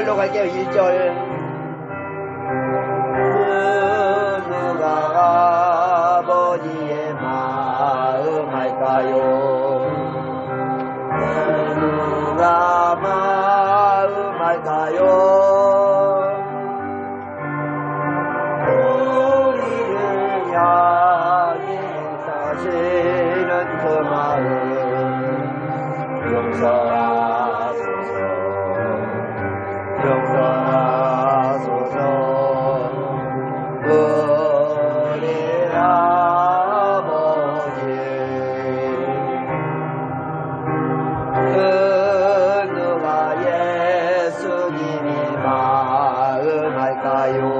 1절로 갈게요. 1절. 마음을 누가 마음 할까요? Kayo.